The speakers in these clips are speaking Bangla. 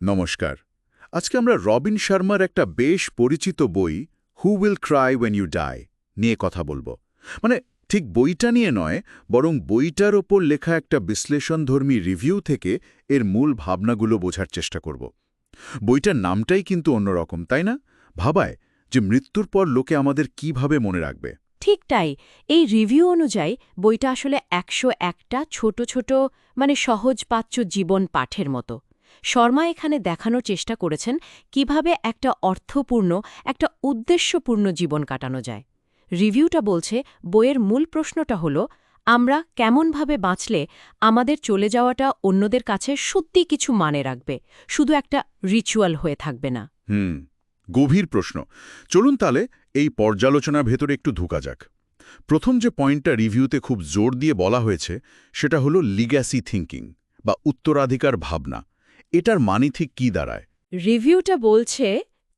নমস্কার। আজকে আমরা রবিন শর্মার একটা বেশ পরিচিত বই who will cry when you die নিয়ে কথা বলব। মানে ঠিক বইটা নিয়ে নয়, বরং বইটার ওপর লেখা একটা বিশ্লেষণধর্মী রিভিউ থেকে এর মূল ভাবনাগুলো বোঝার চেষ্টা করব। বইটার নামটাই কিন্তু অন্যরকম, তাই না? ভাবায় যে মৃত্যুর পর লোকে আমাদের কীভাবে মনে রাখবে। ঠিক তাই। এই রিভিউ অনুযায়ী বইটা আসলে একশো একটা ছোট ছোট মানে সহজপাচ্য জীবন পাঠের মতো। শর্মা এখানে দেখানোর চেষ্টা করেছেন কীভাবে একটা অর্থপূর্ণ, একটা উদ্দেশ্যপূর্ণ জীবন কাটানো যায়। রিভিউটা বলছে, বইয়ের মূল প্রশ্নটা হলো, আমরা কেমনভাবে বাঁচলে আমাদের চলে যাওয়াটা অন্যদের কাছে সত্যি কিছু মানে রাখবে, শুধু একটা রিচুয়াল হয়ে থাকবে না। হুম, গভীর প্রশ্ন। চলুন তাহলে এই পর্যালোচনার ভেতরে একটু ঢুকা যাক। প্রথম যে পয়েন্টটা রিভিউতে খুব জোর দিয়ে বলা হয়েছে, সেটা হলো লিগ্যাসি থিঙ্কিং বা উত্তরাধিকার ভাবনা। এটার মানে ঠিক কী দাঁড়ায়? রিভিউটা বলছে,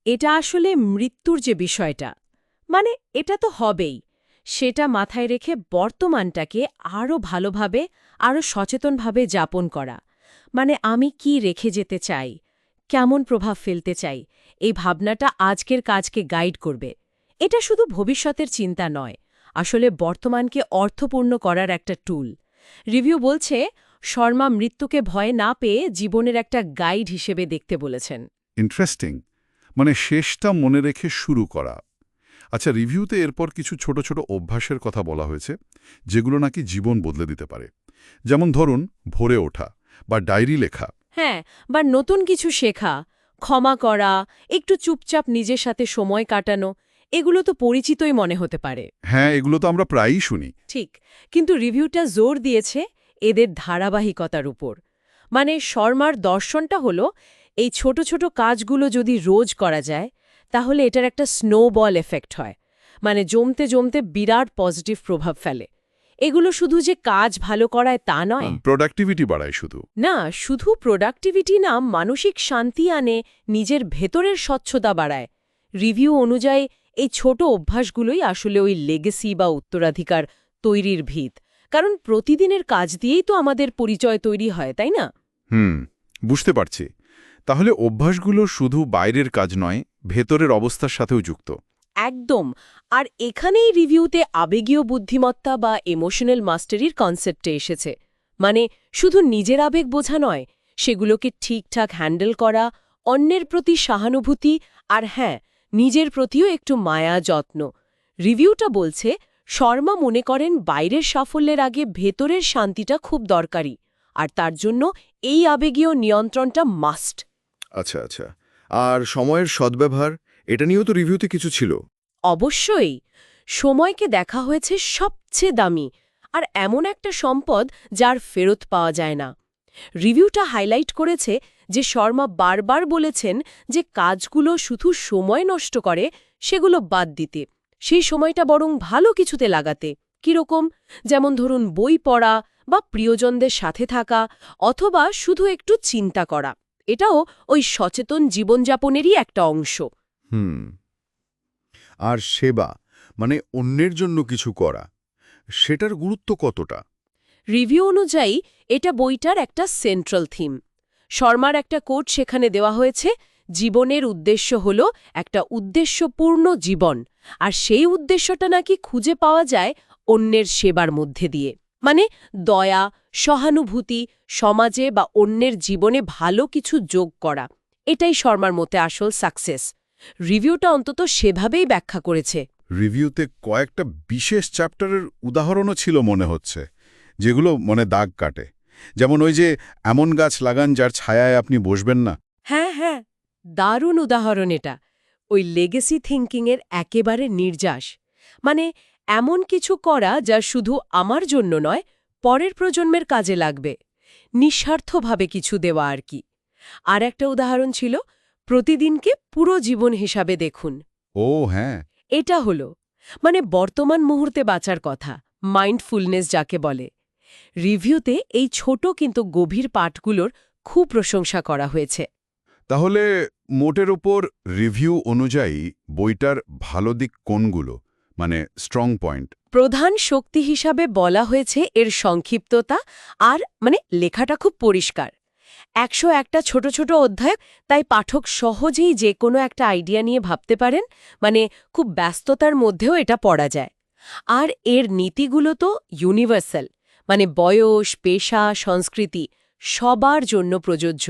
এটা আসলে মৃত্যুর যে বিষয়টা মানে এটা তো হবেই। সেটা মাথায় রেখে বর্তমানটাকে আরও ভালোভাবে আরও সচেতনভাবে যাপন করা। মানে আমি কি রেখে যেতে চাই? কেমন প্রভাব ফেলতে চাই? এই ভাবনাটা আজকের কাজকে গাইড করবে। এটা শুধু ভবিষ্যতের চিন্তা নয়, আসলে বর্তমানকে অর্থপূর্ণ করার একটা টুল। রিভিউ বলছে শর্মা মৃত্যুকে ভয় না পেয়ে জীবনের একটা গাইড হিসেবে দেখতে বলেছেন। ইন্টারেস্টিং মানে শেষটা মনে রেখে শুরু করা। আচ্ছা রিভিউতে এরপর কিছু ছোট ছোট অভ্যাসের কথা বলা হয়েছে যেগুলো নাকি জীবন বদলে দিতে পারে। যেমন ধরুন ভোরে ওঠা বা ডায়েরি লেখা। হ্যাঁ বা নতুন কিছু শেখা ক্ষমা করা একটু চুপচাপ নিজের সাথে সময় কাটানো এগুলো তো পরিচিতই মনে হতে পারে। হ্যাঁ এগুলো তো আমরা প্রায়ই শুনি। ঠিক কিন্তু রিভিউটা জোর দিয়েছে এদের ধারাবাহিকতার উপর। মানে শর্মার দর্শনটা হলো এই ছোট ছোট কাজগুলো যদি রোজ করা যায় তাহলে এটার একটা স্নোবল এফেক্ট হয়। মানে জমতে জমতে বিরাট পজিটিভ প্রভাব ফেলে। এগুলো শুধু যে কাজ ভালো করায় তা নয়। প্রোডাক্টিভিটি বাড়ায় শুধু। না শুধু প্রোডাক্টিভিটি না মানসিক শান্তি আনে নিজের ভেতরের স্বচ্ছতা বাড়ায়। রিভিউ অনুযায়ী এই ছোট অভ্যাসগুলোই আসলে ওই লেগেসি বা উত্তরাধিকার তৈরির ভিত। কারণ প্রতিদিনের কাজ দিয়েই তো আমাদের পরিচয় তৈরি হয় তাই না? হুম বুঝতে পারছি। তাহলে অভ্যাসগুলো শুধু বাইরের কাজ নয় ভেতরের অবস্থার সাথেও যুক্ত। একদম। আর এখানেই রিভিউতে আবেগীয় বুদ্ধিমত্তা বা ইমোশনাল মাস্টারির কনসেপ্টে এসেছে। মানে শুধু নিজের আবেগ বোঝা নয় সেগুলোকে ঠিকঠাক হ্যান্ডেল করা অন্যের প্রতি সহানুভূতি আর হ্যাঁ নিজের প্রতিও একটু মায়া যত্ন। রিভিউটা বলছে শর্মা মনে করেন বাইরের সাফল্যের আগে ভেতরের শান্তিটা খুব দরকারি আর তার জন্য এই আবেগীয় নিয়ন্ত্রণটা মাস্ট। আচ্ছা আচ্ছা। আর সময়ের সদ্ব্যবহার এটা নিয়েও তো রিভিউতে কিছু ছিল। অবশ্যই। সময়কে দেখা হয়েছে সবচেয়ে দামি আর এমন একটা সম্পদ যার ফেরত পাওয়া যায় না। রিভিউটা হাইলাইট করেছে যে শর্মা বারবার বলেছেন যে কাজগুলো শুধু সময় নষ্ট করে সেগুলো বাদ দিতে। সেই সময়টা বরং ভালো কিছুতে লাগাতে কীরকম? যেমন ধরুন বই পড়া বা প্রিয়জনদের সাথে থাকা অথবা শুধু একটু চিন্তা করা। এটাও ওই সচেতন জীবনযাপনেরই একটা অংশ। হুম। আর সেবা মানে অন্যের জন্য কিছু করা সেটার গুরুত্ব কতটা? রিভিউ অনুযায়ী এটা বইটার একটা সেন্ট্রাল থিম। শর্মার একটা কোট সেখানে দেওয়া হয়েছে জীবনের উদ্দেশ্য হল একটা উদ্দেশ্যপূর্ণ জীবন আর সেই উদ্দেশ্যটা নাকি খুঁজে পাওয়া যায় অন্যের সেবার মধ্যে দিয়ে। মানে দয়া সহানুভূতি সমাজে বা অন্যের জীবনে ভালো কিছু যোগ করা এটাই শর্মার মতে আসল সাকসেস। রিভিউটা অন্তত সেভাবেই ব্যাখ্যা করেছে। রিভিউতে কয়েকটা বিশেষ চ্যাপ্টারের উদাহরণও ছিল মনে হচ্ছে যেগুলো মনে দাগ কাটে। যেমন ওই যে এমন গাছ লাগান যার ছায়ায় আপনি বসবেন না। হ্যাঁ হ্যাঁ। দারুণ উদাহরণ এটা। ওই লেগেসি থিঙ্কিংয়ের একেবারে নির্যাস। মানে এমন কিছু করা যা শুধু আমার জন্য নয় পরের প্রজন্মের কাজে লাগবে। নিঃস্বার্থভাবে কিছু দেওয়া আর কি। আর একটা উদাহরণ ছিল প্রতিদিনকে পুরো জীবন হিসাবে দেখুন। ও হ্যাঁ। এটা হলো মানে বর্তমান মুহূর্তে বাঁচার কথা মাইন্ডফুলনেস যাকে বলে। রিভিউতে এই ছোট কিন্তু গভীর পাঠগুলোর খুব প্রশংসা করা হয়েছে। তাহলে মোটের ওপর রিভিউ অনুযায়ী বইটার ভালো দিক কোনগুলো? মানে স্ট্রং পয়েন্ট প্রধান শক্তি হিসাবে বলা হয়েছে এর সংক্ষিপ্ততা আর মানে লেখাটা খুব পরিষ্কার। একশো একটা ছোট ছোট অধ্যায়, তাই পাঠক সহজেই যে কোনো একটা আইডিয়া নিয়ে ভাবতে পারেন মানে খুব ব্যস্ততার মধ্যেও এটা পড়া যায়। আর এর নীতিগুলো তো ইউনিভার্সাল মানে বয়স, পেশা, সংস্কৃতি, সবার জন্য প্রযোজ্য।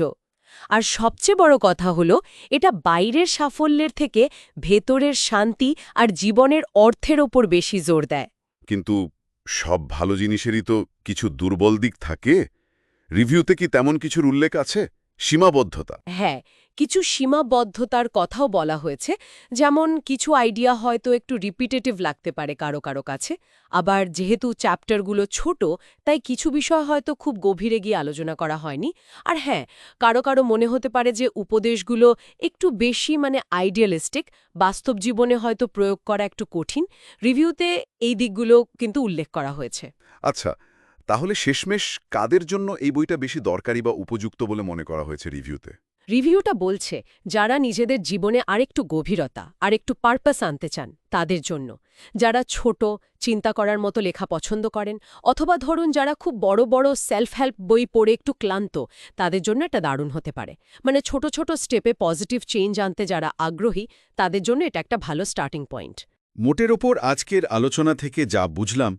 আর সবচেয়ে বড় কথা হলো এটা বাইরের সাফল্যের থেকে ভেতরের শান্তি আর জীবনের অর্থের ওপর বেশি জোর দেয়। কিন্তু সব ভালো জিনিসেরই তো কিছু দুর্বল দিক থাকে? রিভিউতে কি তেমন কিছুর উল্লেখ আছে? সীমাবদ্ধতা। হ্যাঁ কিছু সীমাবদ্ধতার কথাও বলা হয়েছে। যেমন, কিছু আইডিয়া হয়তো একটু রিপিটেটিভ লাগতে পারে কারও কারও কাছে। আবার যেহেতু চ্যাপ্টারগুলো ছোট, তাই কিছু বিষয় হয়তো খুব গভীরে গিয়ে আলোচনা করা হয়নি। আর হ্যাঁ কারও কারও মনে হতে পারে যে উপদেশগুলো একটু বেশি মানে আইডিয়ালিস্টিক বাস্তব জীবনে হয়তো প্রয়োগ করা একটু কঠিন। রিভিউতে এই দিকগুলো কিন্তু উল্লেখ করা হয়েছে। আচ্ছা তাহলে শেষমেশ কাদের জন্য এই বইটা বেশি দরকারি বা উপযুক্ত বলে মনে করা হয়েছে রিভিউতে রিভিউটা বলছে, যারা নিজেদের জীবনে আরেকটু গভীরতা, আরেকটু পারপাস আনতে চান, তাদের জন্য। যারা ছোট, চিন্তা করার মতো লেখা পছন্দ করেন, অথবা ধরুন যারা খুব বড় বড় সেলফ হেল্প বই পড়ে একটু ক্লান্ত, তাদের জন্য এটা দারুণ হতে পারে। মানে ছোট ছোট স্টেপে পজিটিভ চেঞ্জ আনতে যারা আগ্রহী, তাদের জন্য এটা একটা ভালো স্টার্টিং পয়েন্ট মোটের ওপর আজকের আলোচনা থেকে যা বুঝলাম,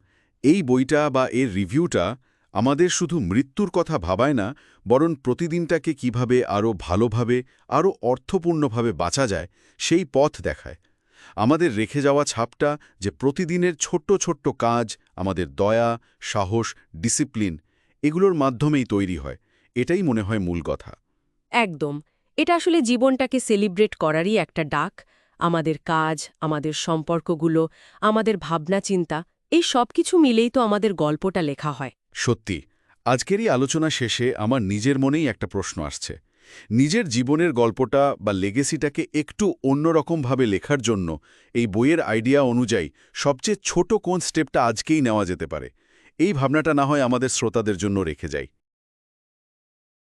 এই বইটা বা এর রিভিউটা আমাদের শুধু মৃত্যুর কথা ভাবায় না, বরং প্রতিদিনটাকে কীভাবে আরও ভালোভাবে, আরও অর্থপূর্ণভাবে বাঁচা যায়, সেই পথ দেখায়। আমাদের রেখে যাওয়া ছাপটা যে প্রতিদিনের ছোট্ট ছোট্ট কাজ, আমাদের দয়া, সাহস, ডিসিপ্লিন, এগুলোর মাধ্যমেই তৈরি হয়, এটাই মনে হয় মূল কথা। একদম। এটা আসলে জীবনটাকে সেলিব্রেট করারই একটা ডাক। আমাদের কাজ, আমাদের সম্পর্কগুলো, আমাদের ভাবনা চিন্তা এই সব কিছু মিলেই তো আমাদের গল্পটা লেখা হয়। সত্যি, আজকেরই আলোচনা শেষে আমার নিজের মনেই একটা প্রশ্ন আসছে। নিজের জীবনের গল্পটা বা লেগেসিটাকে একটু অন্যরকমভাবে লেখার জন্য এই বইয়ের আইডিয়া অনুযায়ী সবচেয়ে ছোট কোন স্টেপটা আজকেই নেওয়া যেতে পারে, এই ভাবনাটা না হয় আমাদের শ্রোতাদের জন্য রেখে যাই।